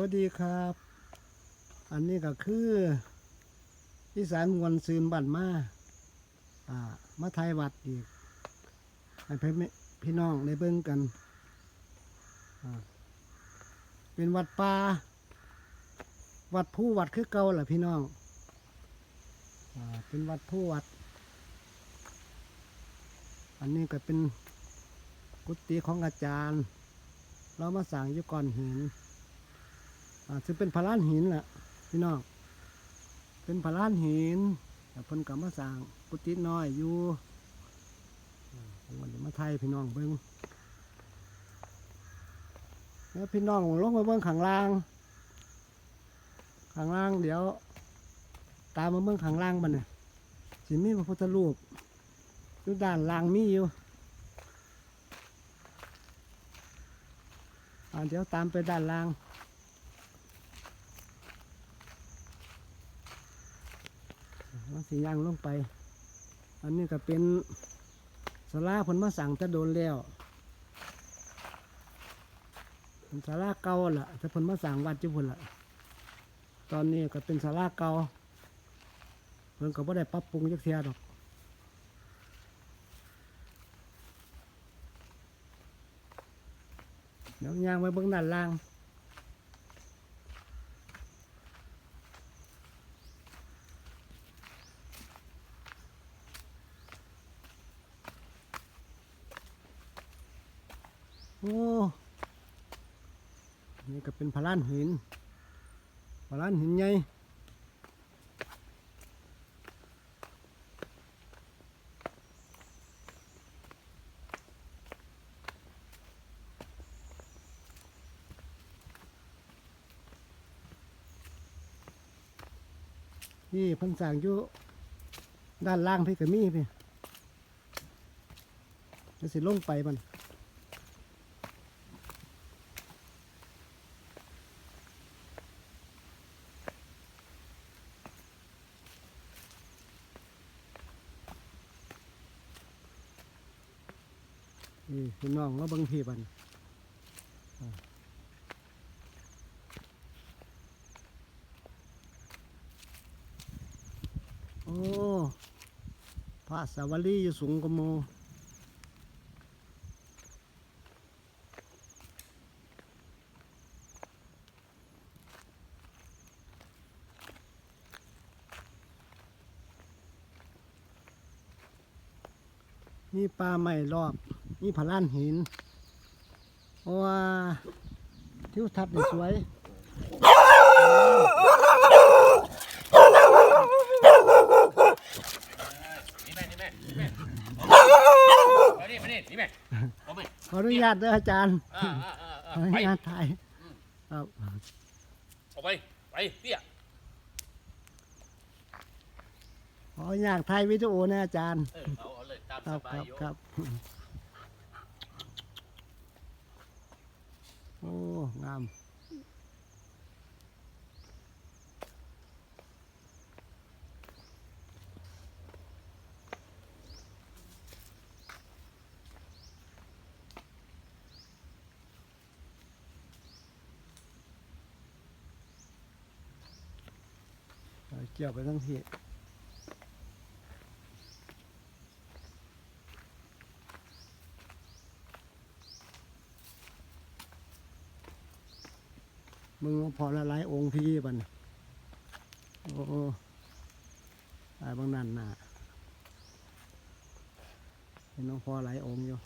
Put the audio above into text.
วัสดีครับ อันนี้ก็คืออีสานมวลซืนบันมาอ่ามาไทยวัดอีกให้พี่พี่น้องได้เบิ่งกัน เป็นวัดป่าวัดผู้วัดคือเก่าแหละพี่น้องอเป็นวัดผู้วัด อันนี้ก็เป็นกุฏิของอาจารย์ เรามาสั่งยุก่อนหิน อ่าซึ่งเป็นพลานหินแหละพี่น้องเป็นพลานหินแต่เพิ่นกับมาสร้างกุฏิน้อยอยู่วันนี้มาไทยพี่น้องเบิ้งแล้วพี่น้องลงมาเบิ้งข้างล่างข้างล่างเดี๋ยว ตามมาเบิ้งข้างล่างมันเนี่ยสิมีพระพุทธรูปอยู่ด้านล่างมีอยู่อ่าเดี๋ยวตามไปด้านล่าง มัน สีย่างลงไป อันนี้ก็เป็นสลาเพิ่นมาสั่งจะโดนแล้วเป็นสลาเก่าล่ะแต่เพิ่นมาสั่งวัดจุพุ่นล่ะ ตอนนี้ก็เป็นสลาเก่าเพิ่นก็บ่ได้ปรับปรุงจักเทียดอกเดี๋ยวย่างไว้เบื้องด้านล่าง โอ้นี่ก็เป็นพลานหินพลานหินใหญ่นี่พันสางอยู่ด้านล่างพี่ก็มีพี่จะสิลงไปมัน นี่พี่น้องว่าบังพีบันโอ้พระสาวรีอยู่สูงกโมนี่ปลาใหม่รอบ นี่ผาล้านหินเพราะว่าทิวทัศน์นี่สวยนี่แม่นี่แม่นี่แม่เอาดิมานี่นี่แม่เอาไปขออนุญาตเด้ออาจารย์อ่าอ่าอ่าขอ่าออนุไปญาตถ่ายครับเอาไป ไปเตี้ยขออนุญาตถ่ายวิดีโอนะอาจารย์เออเอาเอาเลยตามคสรับบาคยรับอยู่ครับ โอ้ งาม เกี่ยวไปทั้งที่ มึงพอละลายองค์พี่บันโอ้โอ้ตายบางนั่นน่ะเห็นน้องพอหลายองค์อยู่